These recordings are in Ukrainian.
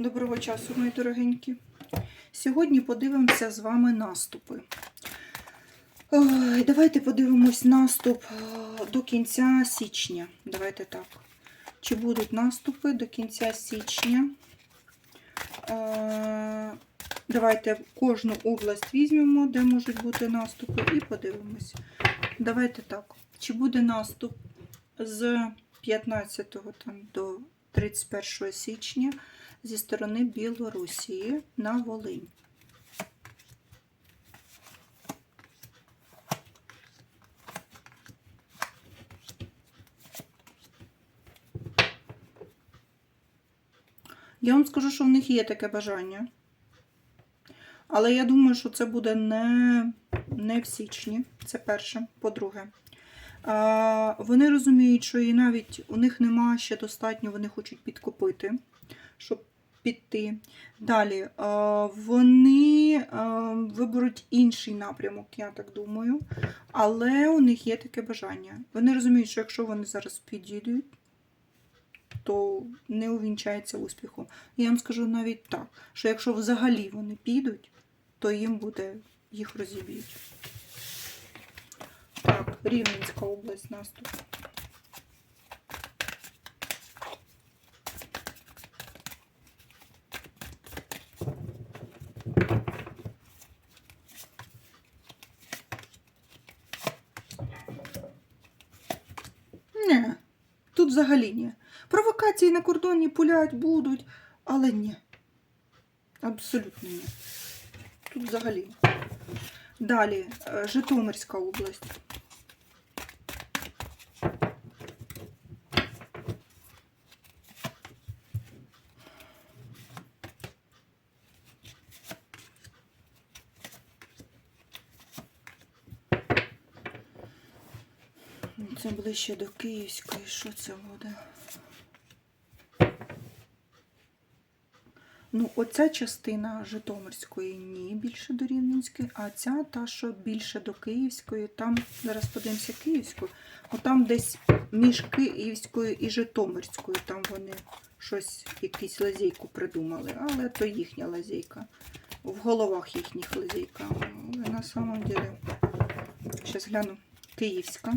Доброго часу, мої дорогенькі. Сьогодні подивимося з вами наступи. Давайте подивимось наступ е, до кінця січня. Давайте так. Чи будуть наступи до кінця січня? Е, Давайте кожну область візьмемо, де можуть бути наступи, і подивимось. Давайте так. Чи буде наступ з 15 там, до 31 січня зі сторони Білорусі на Волинь? Я вам скажу, що в них є таке бажання. Але я думаю, що це буде не, не в січні. Це перше. По-друге, вони розуміють, що і навіть у них нема ще достатньо, вони хочуть підкопити, щоб піти. Далі вони виберуть інший напрямок, я так думаю. Але у них є таке бажання. Вони розуміють, що якщо вони зараз підійдуть, то не увінчається успіхом. Я вам скажу навіть так, що якщо взагалі вони підуть, то їм буде їх розіб'ють. Так, Рівненська область наступ. Ні, тут взагалі ні. Провокації на кордоні пулять будуть, але ні. Абсолютно ні. Тут взагалі. Далі, е, Житомирська область. Це ближче до Київської. Що це буде? Ну, оця частина Житомирської ні, більше до Рівненської, а ця та, що більше до Київської, там, зараз подивимося Київську, отам десь між Київською і Житомирською, там вони щось, якусь лазейку придумали, але то їхня лазейка. В головах їхніх лазейка. Але на самом деле, зараз гляну, Київська.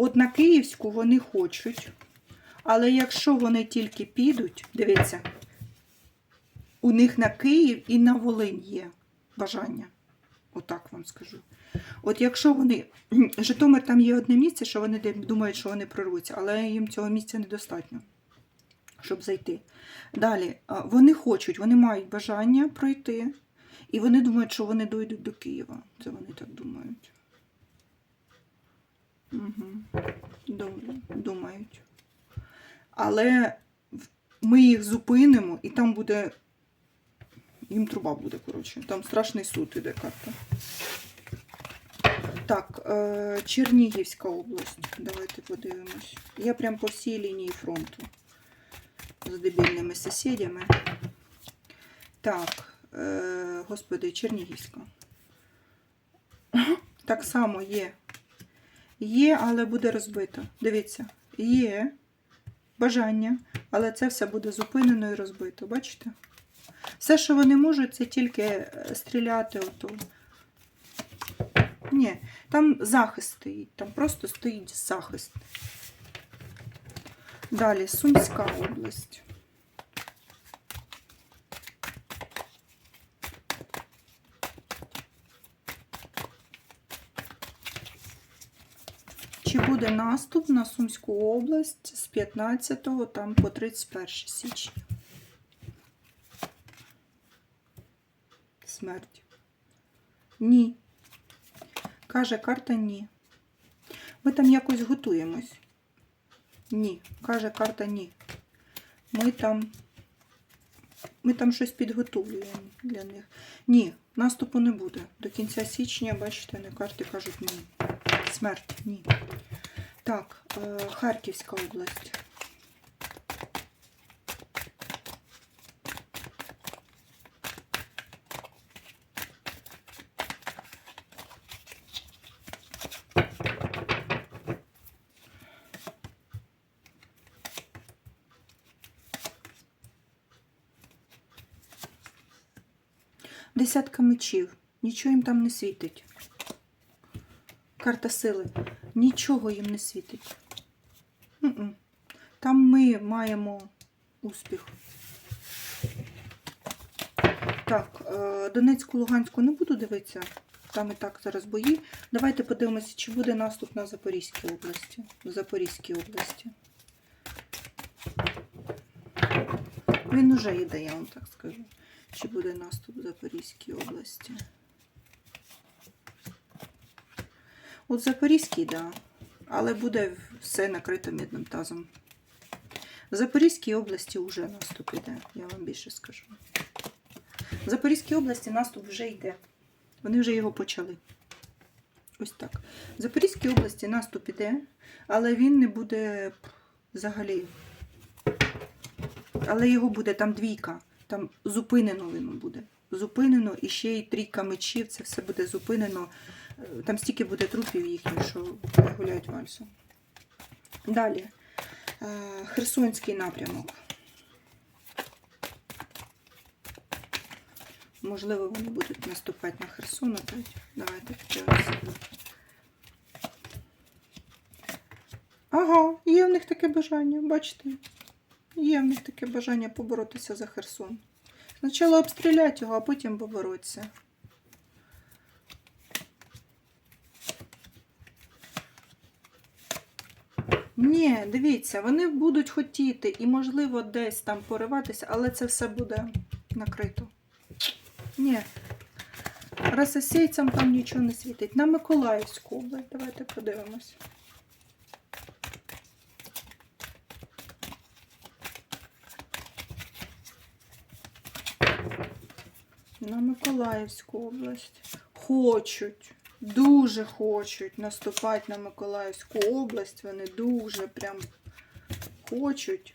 От на Київську вони хочуть, але якщо вони тільки підуть, дивіться, у них на Київ і на Волинь є бажання. Отак вам скажу. От якщо вони. Житомир там є одне місце, що вони думають, що вони прорвуться, але їм цього місця недостатньо, щоб зайти. Далі, вони хочуть, вони мають бажання пройти, і вони думають, що вони дойдуть до Києва. Це вони так думають. Угу. Думають. Але ми їх зупинимо, і там буде. Їм труба буде, коротше. Там страшний суд іде карта. Так, е, Чернігівська область. Давайте подивимось. Я прям по всій лінії фронту з дебільними сусідями. Так, е, господи, Чернігівська. Так само є Є, але буде розбито. Дивіться, є бажання, але це все буде зупинено і розбито. Бачите? Все, що вони можуть, це тільки е, стріляти ото. Ні, там захист стоїть, там просто стоїть захист. Далі Сумська область. Чи буде наступ на Сумську область з 15 там по 31 січня? Смерть. Ні. Каже карта ні. Ми там якось готуємось. Ні. Каже карта ні. Ми там. Ми там щось підготовлюємо для них. Ні, наступу не буде. До кінця січня, бачите, на карти кажуть ні. Смерть, ні. Так, е, Харківська область. Десятка мечів, нічого їм там не світить. Карта сили. Нічого їм не світить. Там ми маємо успіх. Так, е, Донецьку, Луганську не буду дивитися. Там і так зараз бої. Давайте подивимося, чи буде наступ на Запорізькій області. В Запорізькій області. Він уже йде, я вам так скажу. Чи буде наступ в Запорізькій області? От Запорізький, так. Да. Але буде все накрито мідним тазом. В Запорізькій області вже наступ іде, я вам більше скажу. В Запорізькій області наступ вже йде. Вони вже його почали. Ось так. В Запорізькій області наступ іде, але він не буде взагалі. Але його буде там двійка. Там зупинено воно буде. Зупинено і ще й трійка мечів. Це все буде зупинено. Там стільки буде трупів їхніх, що гуляють вальсом. Далі. Е, Херсонський напрямок. Можливо, вони будуть наступати на Херсон опять. Давайте подивимося. Ага, є в них таке бажання, бачите? Є в них таке бажання поборотися за Херсон. Спочатку обстріляти його, а потім поборотися. Ні, дивіться, вони будуть хотіти і, можливо, десь там пориватися, але це все буде накрито. Ні. Рососейцям там нічого не світить. На Миколаївську область. Давайте подивимось. На Миколаївську область. Хочуть, дуже хочуть наступати на Миколаївську область. Вони дуже прям хочуть.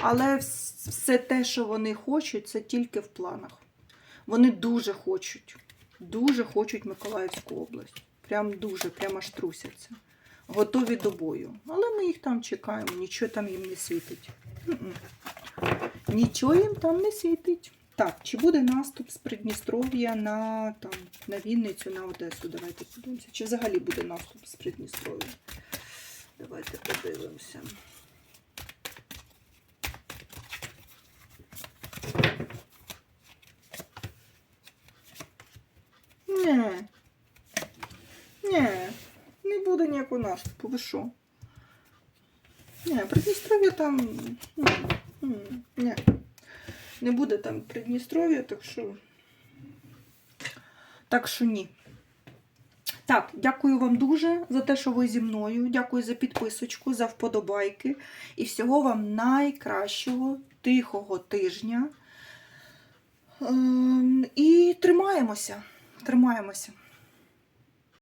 Але все те, що вони хочуть, це тільки в планах. Вони дуже хочуть, дуже хочуть Миколаївську область. Прям дуже, прям аж трусяться. Готові до бою. Але ми їх там чекаємо, нічого там їм не світить. Нічого їм там не світить. Так, чи буде наступ з Придністров'я на, там, на Вінницю, на Одесу? Давайте подивимося. Чи взагалі буде наступ з Придністров'я? Давайте подивимося. Ні. Ні, не буде ніякого наступу. Ви що? Ні, Придністров'я там. м, Ні. Не буде там Придністров'я, так що. Так що ні. Так, дякую вам дуже за те, що ви зі мною. Дякую за підписочку, за вподобайки. І всього вам найкращого, тихого тижня. Ем, І тримаємося. Тримаємося.